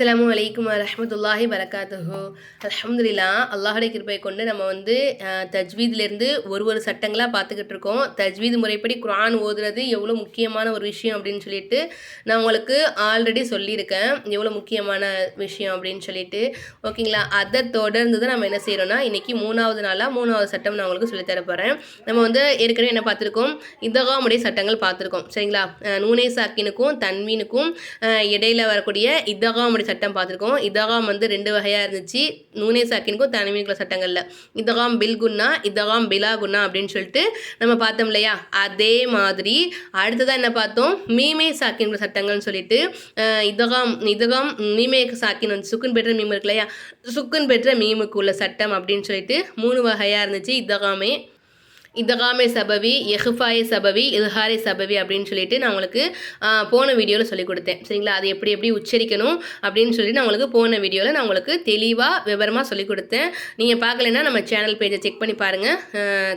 அஸ்லாம் அலைக்கும் ரஹமத்துல்லாஹி வரகாத்துஹு அலமதுல்லா அல்லாஹுடைய கிருப்பை கொண்டு நம்ம வந்து அஹ், தஜ்வீத்லேருந்து ஒரு ஒரு சட்டங்களாக பார்த்துக்கிட்டு இருக்கோம். தஜ்வீத் முறைப்படி குரான் ஓதுறது எவ்வளோ முக்கியமான ஒரு விஷயம் அப்படின்னு சொல்லிட்டு நான் உங்களுக்கு ஆல்ரெடி சொல்லியிருக்கேன். எவ்வளோ முக்கியமான விஷயம் அப்படின்னு சொல்லிட்டு. ஓகேங்களா அதை தொடர்ந்து தான் நம்ம என்ன செய்கிறோம்னா இன்றைக்கி மூணாவது நாளாக மூணாவது சட்டம் நான் உங்களுக்கு சொல்லித் போகிறேன் நம்ம வந்து ஏற்கனவே என்ன பார்த்துருக்கோம்? இதகாமுடைய சட்டங்கள் பார்த்துருக்கோம். சரிங்களா? நூனே சாக்கினுக்கும் தன்வீனுக்கும் இடையில் இடையில வரக்கூடிய இதகாமுடைய சட்டம் பார்த்துருக்கோம். இதகாம் வந்து ரெண்டு வகையாக இருந்துச்சு. நூனே சாக்கினுக்கும் தன்வீனுக்குள்ள சட்டங்களில். இதகாம் பில் குன்னா இதகாம் பிலா குன்னா அப்படின்னு சொல்லிட்டு நம்ம பார்த்தோம் இல்லையா? அதே மாதிரி அடுத்ததாக என்ன பார்த்தோம்? மீமே சாக்கின் சட்டங்கள்னு சொல்லிட்டு இதகாம் இதகாம் மீமே சாக்கின் வந்து சுக்குன் பெற்ற மீம் இருக்கு இல்லையா? சுக்குன் பெற்ற மீமுக்கு உள்ள சட்டம் அப்படின்னு சொல்லிட்டு மூணு வகையாக இருந்துச்சு. இதகாமே இதகாமே சபவி எஹ்ஃபாயே சபவி இல்ஹாரே சபவி அப்படின்னு சொல்லிட்டு நான் உங்களுக்கு போன வீடியோவில் சொல்லிக் கொடுத்தேன். சரிங்களா? அது எப்படி எப்படி உச்சரிக்கணும் அப்படின்னு சொல்லி நான் உங்களுக்கு போன வீடியோவில் நான் உங்களுக்கு தெளிவாக விவரமாக சொல்லி கொடுத்தேன். நீங்கள் பார்க்கலைன்னா நம்ம சேனல் பேஜை செக் பண்ணி பாருங்கள்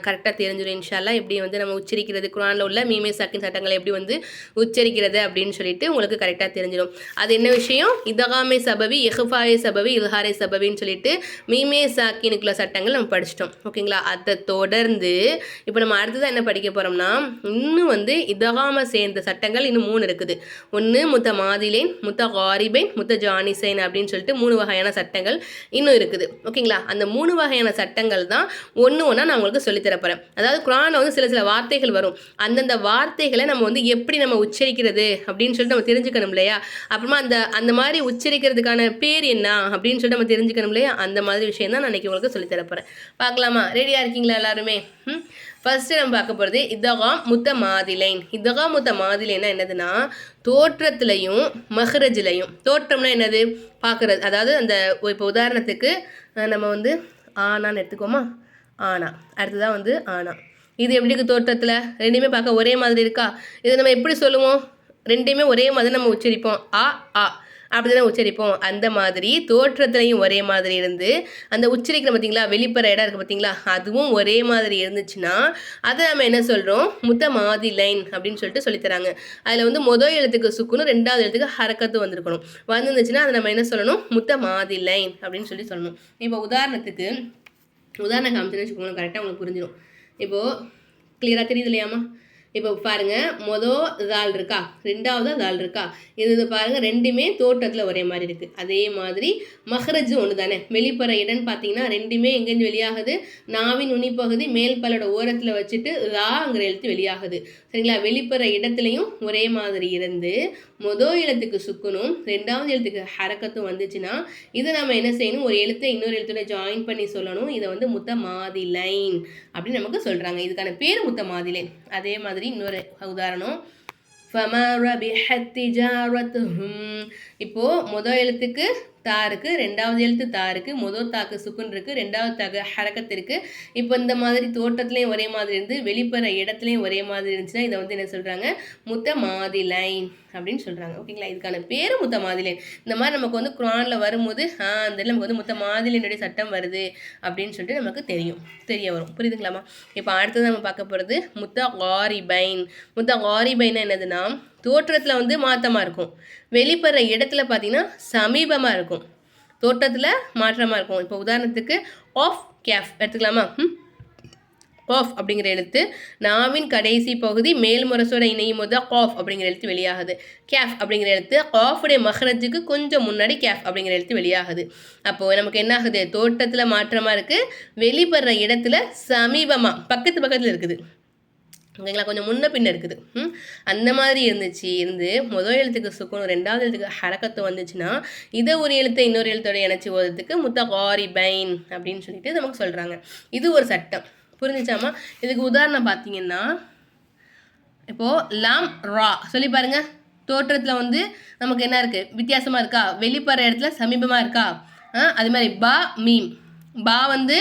கரெக்டாக தெரிஞ்சிடும் இன்ஷால்லா எப்படி வந்து நம்ம உச்சரிக்கிறது குரானில் உள்ள மீமே சாக்கின் சட்டங்களை எப்படி வந்து உச்சரிக்கிறது அப்படின்னு சொல்லிட்டு உங்களுக்கு கரெக்டாக தெரிஞ்சிடும். அது என்ன விஷயம்? இதகாமே சபவி எஹ்ஃபாயே சபவி இல்ஹாரே சபவின்னு சொல்லிட்டு மீமே சாக்கினுக்குள்ள சட்டங்கள் நம்ம படிச்சிட்டோம். ஓகேங்களா? அதை தொடர்ந்து இப்போ நம்ம அடுத்ததான் என்ன படிக்க போகிறோம்னா இன்னும் வந்து இதகாம சேர்ந்த சட்டங்கள் இன்னும் மூணு இருக்குது. ஒன்று முத்த மாதிலேன் முத்த காரிபேன் முத்த ஜானிசைன் அப்படின்னு சொல்லிட்டு மூணு வகையான சட்டங்கள் இன்னும் இருக்குது. ஓகேங்களா? அந்த மூணு வகையான சட்டங்கள் தான் ஒன்று ஒன்றா நான் உங்களுக்கு சொல்லித்தர போகிறேன் அதாவது குரானில் வந்து சில சில வார்த்தைகள் வரும். அந்தந்த வார்த்தைகளை நம்ம வந்து எப்படி நம்ம உச்சரிக்கிறது அப்படின்னு சொல்லிட்டு நம்ம தெரிஞ்சுக்கணும் இல்லையா? அப்புறமா அந்த அந்த மாதிரி உச்சரிக்கிறதுக்கான பேர் என்ன அப்படின்னு சொல்லிட்டு நம்ம தெரிஞ்சுக்கணும் இல்லையா? அந்த மாதிரி விஷயம் தான் நான் இன்னைக்கு உங்களுக்கு சொல்லித்தரப்போகிறேன் பார்க்கலாமா? ரெடியாக இருக்கீங்களா எல்லாருமே? ம்? ஃபர்ஸ்ட்டு நம்ம பார்க்க போகிறது இதகாம் முத்த மாதிலைன். இதகாம் முத்த மாதிலைன்னா என்னதுன்னா தோற்றத்துலையும் மஹ்ரஜ்லையும். தோற்றம்னா என்னது? பார்க்குறது அதாவது அந்த இப்போ உதாரணத்துக்கு நம்ம வந்து ஆனான்னு எடுத்துக்கோமா ஆனா அடுத்ததான் வந்து ஆனா இது எப்படி இருக்குது தோற்றத்தில்? ரெண்டுமே பார்க்க ஒரே மாதிரி இருக்கா? இதை நம்ம எப்படி சொல்லுவோம்? ரெண்டையுமே ஒரே மாதிரி நம்ம உச்சரிப்போம். ஆ ஆ அப்படிதான் உச்சரிப்போம். அந்த மாதிரி தோற்றத்துலையும் ஒரே மாதிரி இருந்து அந்த உச்சரிக்கிற பார்த்தீங்களா வெளிப்புற இடம் இருக்குது பார்த்தீங்களா அதுவும் ஒரே மாதிரி இருந்துச்சுன்னா அதை நம்ம என்ன சொல்கிறோம் முத்த மாதி லைன் அப்படின்னு சொல்லிட்டு சொல்லித்தராங்க. அதில் வந்து முதல் எழுத்துக்கு சுக்குன்னு ரெண்டாவது எழுத்துக்கு ஹரக்கத்து வந்திருக்கணும். வந்துருந்துச்சுன்னா அதை நம்ம என்ன சொல்லணும்? முத்த மாதிரி லைன் அப்படின்னு சொல்லி சொல்லணும். இப்போ உதாரணத்துக்கு உதாரணம் காமிச்சுன்னு வச்சுக்கோங்களேன் கரெக்டாக உங்களுக்கு புரிஞ்சிடும் இப்போது கிளியராக தெரியுது இல்லையாம்மா? இப்போ பாருங்க மொதல் இதால் இருக்கா? ரெண்டாவது இதால் இருக்கா? இது இது பாருங்க ரெண்டுமே தோட்டத்தில் ஒரே மாதிரி இருக்கு. அதே மாதிரி மஹரஜும் ஒன்று தானே வெளிப்புற இடம்னு பார்த்தீங்கன்னா ரெண்டுமே எங்கேருந்து வெளியாகுது? நாவின் நுனிப்பகுதி மேல் பல்லோட ஓரத்தில் வச்சுட்டு ராங்கிற எழுத்து வெளியாகுது. சரிங்களா? வெளிப்புற இடத்துலையும் ஒரே மாதிரி இருந்து மொதல் எழுத்துக்கு சுக்குனும் ரெண்டாவது எழுத்துக்கு ஹரக்கத்தும் வந்துச்சுன்னா இதை நம்ம என்ன செய்யணும்? ஒரு எழுத்தை இன்னொரு எழுத்தோட ஜாயின் பண்ணி சொல்லணும். இதை வந்து முத்த மாதி லைன் அப்படின்னு நமக்கு சொல்கிறாங்க இதுக்கான பேர் முத்த மாதி லைன். அதே மாதிரி இன்னொரு உதாரணம். ஃபமா ரபிஹத் திஜாரத்துஹும். இப்போ முதல் எழுத்துக்கு தாருக்கு ரெண்டாவது எழுத்து தா இருக்கு முதல் தாக்கு சுக்குன் இருக்கு ரெண்டாவது தாக்கு ஹரக்கத் இருக்குது இப்போ இந்த மாதிரி தோட்டத்துலேயும் ஒரே மாதிரி இருந்து வெளிப்புற இடத்துலையும் ஒரே மாதிரி இருந்துச்சுன்னா இதை வந்து என்ன சொல்கிறாங்க முத்த மாதி லைன் அப்படின்னு சொல்கிறாங்க ஓகேங்களா இதுக்கான பேர் முத்த மாதிலைன் இந்த மாதிரி நமக்கு வந்து குரானில் வரும்போது ஆ அந்த நமக்கு வந்து முத்த மாதிலினுடைய சட்டம் வருது அப்படின்னு சொல்லிட்டு நமக்கு தெரியும். தெரிய வரும். புரியுதுங்களாமா இப்போ அடுத்தது நம்ம பார்க்க போகிறது முத்த ஆரிபைன் முத்த காரிபைன்னா என்னதுன்னா தோற்றத்தில் வந்து மாற்றமாக இருக்கும். வெளிப்படுற இடத்துல பார்த்தீங்கன்னா சமீபமாக இருக்கும். தோற்றத்தில் மாற்றமாக இருக்கும். இப்போ உதாரணத்துக்கு ஆஃப் கேஃப் எடுத்துக்கலாமா? ம். காஃப் அப்படிங்கிற எழுத்து நாவின் கடைசி பகுதி மேல்முரசோட இணையும் போது காஃப் அப்படிங்கிற எழுத்து வெளியாகுது. கேஃப் அப்படிங்கிற எழுத்து காஃபுடைய மகரஜுக்கு கொஞ்சம் முன்னாடி கேஃப் அப்படிங்கிற எழுத்து வெளியாகுது. அப்போது நமக்கு என்ன ஆகுது? தோட்டத்தில் மாற்றமாக இருக்குது வெளிப்படுற இடத்துல சமீபமாக பக்கத்து பக்கத்தில் இருக்குது. ஓகேங்களா? கொஞ்சம் முன்ன பின்ன இருக்குது. ம்? அந்த மாதிரி இருந்துச்சு. இருந்து முதல் எழுத்துக்கு சுக்கணும் ரெண்டாவது எழுத்துக்கு ஹரக்கத்து வந்துச்சுன்னா இதை ஒரு எழுத்தை இன்னொரு எழுத்தோட இணைச்சி ஓதுறதுக்கு முத்த காரி பைன் அப்படின்னு சொல்லிட்டு நமக்கு சொல்கிறாங்க இது ஒரு சட்டம். புரிஞ்சிச்சாமா இதுக்கு உதாரணம் பார்த்தீங்கன்னா இப்போது லாம் ரா. சொல்லி பாருங்க. தோற்றத்தில் வந்து நமக்கு என்ன இருக்குது வித்தியாசமாக இருக்கா? வெளிப்படுற இடத்துல சமீபமாக இருக்கா? அது மாதிரி பா மீம். பா வந்து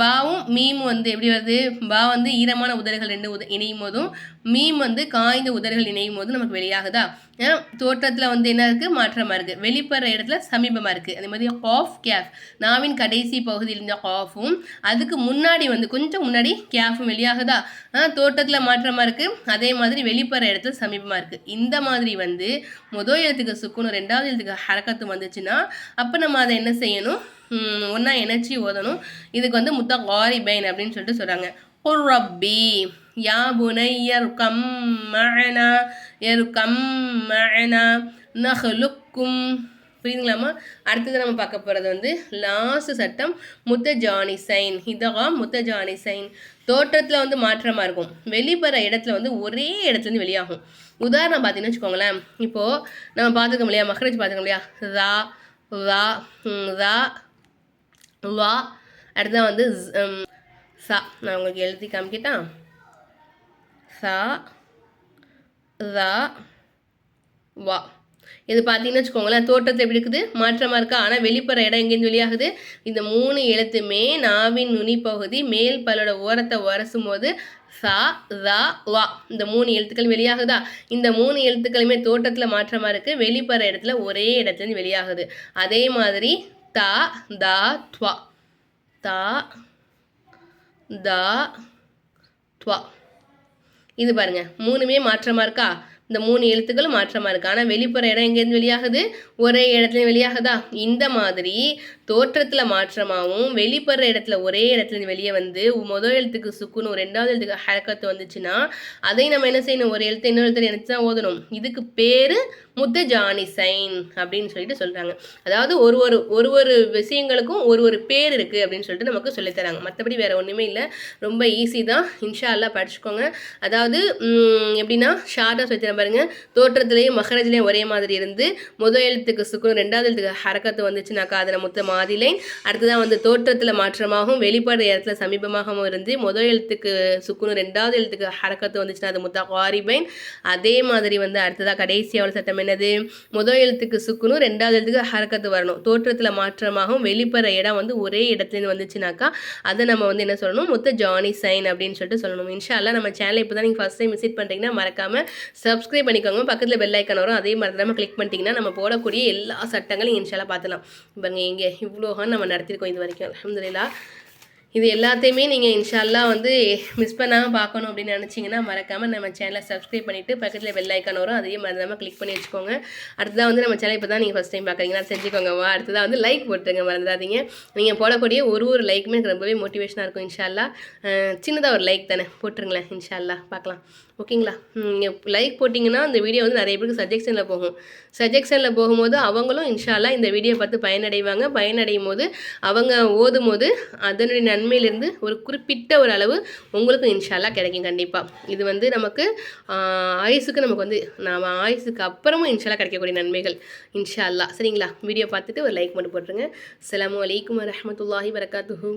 பாவும் மீமும் வந்து எப்படி வருது? பா வந்து ஈரமான உதடுகள் ரெண்டு உத இணையும் போதும் மீம் வந்து காய்ந்த உதடுகள் இணையும் போதும் நமக்கு வெளியாகுதா? தோற்றத்தில் வந்து என்ன இருக்குது மாற்றமாக இருக்குது வெளிப்படுற இடத்துல சமீபமாக இருக்குது அதே மாதிரி ஹாஃப் கேஃப் நாவின் கடைசி பகுதியில் இருந்த ஹாஃபும் அதுக்கு முன்னாடி வந்து கொஞ்சம் முன்னாடி கேஃபும் வெளியாகுதா? தோட்டத்தில் மாற்றமாக இருக்குது அதே மாதிரி வெளிப்படுற இடத்துல சமீபமாக இருக்குது இந்த மாதிரி வந்து முதல் எழுத்துக்கு சுக்குனும் ரெண்டாவது எழுத்துக்கு ஹரக்கத்து வந்துச்சுன்னா அப்போ நம்ம அதை என்ன செய்யணும்? ஒன்றா இணைச்சி ஓதணும் இதுக்கு வந்து முத்த முத்தா பெயின் அப்படின்னு சொல்லிட்டு சொல்கிறாங்க குர்ரப்பி யா புனையர் கம் மேனா எரு கம் மேனா நஹலுக்கும். புரியுதுங்களாமா அடுத்தது நம்ம பார்க்க போகிறது வந்து லாஸ்ட் சட்டம் முத்த ஜானி சைன் இதகா முத்த ஜானி சைன் தோற்றத்தில் வந்து மாற்றமாக இருக்கும். வெளிப்படுற இடத்துல வந்து ஒரே இடத்துலேருந்து வெளியாகும். உதாரணம் பார்த்தீங்கன்னு வச்சுக்கோங்களேன். இப்போது நம்ம பார்த்துக்கோம் இல்லையா? மஹரேஜ் பார்த்துக்கோம் இல்லையா? ரா ரா ரா வா. அடுத்ததான் வந்து சா. நான் உங்களுக்கு எழுதி காமிக்கிட்டேன் சா ரா வா. இது பார்த்தீங்கன்னு வச்சுக்கோங்களேன் தோட்டத்தில் எப்படி இருக்குது? மாற்றமாக இருக்கா? ஆனால் வெளிப்புற இடம் எங்கேருந்து வெளியாகுது? இந்த மூணு எழுத்துமே நாவின் நுனி பகுதி மேல் பல்லோட ஓரத்தை உரசும் போது சா ரா வா. இந்த மூணு எழுத்துக்கள் வெளியாகுதா? இந்த மூணு எழுத்துக்களுமே தோட்டத்தில் மாற்றமாக இருக்குது வெளிப்புற இடத்துல ஒரே இடத்துலேருந்து வெளியாகுது. அதே மாதிரி த த துவா. த த துவா. இது பாருங்க மூணுமே மாற்றமாக இருக்கா? இந்த மூணு எழுத்துக்களும் மாற்றமாக இருக்குது ஆனால் வெளிப்புற இடம் எங்கேருந்து வெளியாகுது? ஒரே இடத்துல வெளியாகுதா? இந்த மாதிரி தோற்றத்தில் மாற்றமாகவும் வெளிப்படுற இடத்துல ஒரே இடத்துல வெளியே வந்து முதல் எழுத்துக்கு சுக்குனும் ரெண்டாவது எழுத்துக்கு ஹரக்கத்து வந்துச்சுன்னா அதை நம்ம என்ன செய்யணும்? ஒரு எழுத்து இன்னொரு எழுத்து நினச்சி தான் ஓதணும். இதுக்கு பேர் முத்த ஜானி சைன் அப்படின்னு சொல்லிட்டு சொல்கிறாங்க அதாவது ஒரு ஒரு ஒரு ஒரு விஷயங்களுக்கும் ஒரு ஒரு பேர் இருக்குது அப்படின்னு சொல்லிட்டு நமக்கு சொல்லித் தராங்க. மற்றபடி வேறு ஒன்றுமே இல்லை. ரொம்ப ஈஸி தான். இன்ஷா எல்லாம் படிச்சுக்கோங்க. அதாவது எப்படின்னா ஷார்ட்டாக சொல்லி பாருங்க. தோற்றத்துலேயும் மகரஜ்லேயும் ஒரே மாதிரி இருந்து முதல் எழுத்துக்கு சுக்குனும் ரெண்டாவது எழுத்துக்கு ஹரக்கத்து வந்துச்சுனாக்கா அதில் முத்த மாதிலைன் அடுத்ததான் வந்து தோற்றத்தில் மாற்றமாகவும் வெளிப்பாடு இடத்துல சமீபமாகவும் இருந்து முதல் எழுத்துக்கு சுக்குனு ரெண்டாவது எழுத்துக்கு ஹரக்கத்து வந்துச்சுன்னா அது முத்தா காரிபைன் அதே மாதிரி வந்து அடுத்ததாக கடைசியாவது சட்டம் என்னது? முதல் எழுத்துக்கு சுக்குனும் ரெண்டாவது எழுத்துக்கு ஹரக்கத்து வரணும். தோற்றத்தில் மாற்றமாகவும் வெளிப்புற இடம் வந்து ஒரே இடத்துலேருந்து வந்துச்சுனாக்கா அதை நம்ம வந்து என்ன சொல்லணும்? மொத்த ஜானி சைன் அப்படின்னு சொல்லிட்டு சொல்லணும். இன்ஷால்லா நம்ம சேனலை இப்போ தான் நீங்கள் ஃபஸ்ட் டைம் விசிட் பண்ணுறீங்கன்னா மறக்காமல் சப்ஸ்கிரைப் பண்ணிக்கோங்க. பக்கத்தில் பெல் ஐக்கன் வரும். அதே மாதிரி நம்ம கிளிக் பண்ணிட்டீங்கன்னா நம்ம போடக்கூடிய எல்லா சட்டங்களையும் இன்ஷால்லாம் பார்த்துலாம் இப்போ இங்கே இவ்வளோகான் நம்ம நடத்திருக்கோம் இது வரைக்கும். அலமதுல்லா இது எல்லாத்தையுமே நீங்கள் இன்ஷால்லா வந்து மிஸ் பண்ணாமல் பார்க்கணும் அப்படின்னு நினச்சிங்கன்னா மறக்காமல் நம்ம சேனலை சப்ஸ்கிரைப் பண்ணிவிட்டு பக்கத்தில் பெல் ஐக்கான் வரும் அதையும் மறந்துடாமல் கிளிக் பண்ணி வச்சுக்கோங்க. அடுத்ததாக வந்து நம்ம சேனல் இப்போ தான் நீங்கள் ஃபஸ்ட் டைம் பார்க்குறீங்கன்னா செஞ்சுக்கோங்க வா அடுத்ததாக வந்து லைக் போட்டுருங்க மறந்துடாதீங்க. நீங்கள் போடக்கூடிய ஒரு ஒரு லைக்குமே எனக்கு ரொம்பவே மோட்டிவேஷனாக இருக்கும் இன்ஷால்லா சின்னதாக ஒரு லைக் தானே போட்டுருங்களேன் இன்ஷால்லா பார்க்கலாம். ஓகேங்களா? நீங்கள் லைக் போட்டிங்கன்னா அந்த வீடியோ வந்து நிறைய பேருக்கு சஜெக்ஷனில் போகும். சஜெக்ஷனில் போகும்போது அவங்களும் இன்ஷால்லாம் இந்த வீடியோ பார்த்து பயனடைவாங்க. பயனடையும் போது அவங்க ஓதும் போது அதனுடைய நன்மையிலிருந்து ஒரு குறிப்பிட்ட ஒரு அளவு உங்களுக்கு இன்ஷால்லாம் கிடைக்கும் கண்டிப்பாக இது வந்து நமக்கு ஆயுசுக்கு நமக்கு வந்து நாம் ஆயுசுக்கு அப்புறமும் இன்ஷால்லாம் கிடைக்கக்கூடிய நன்மைகள். இன்ஷால்லா சரிங்களா? வீடியோ பார்த்துட்டு ஒரு லைக் மட்டும் போட்டுருங்க. அலாம் வலைக்கம் வரமத்துல்லாஹி வரகாத்துஹு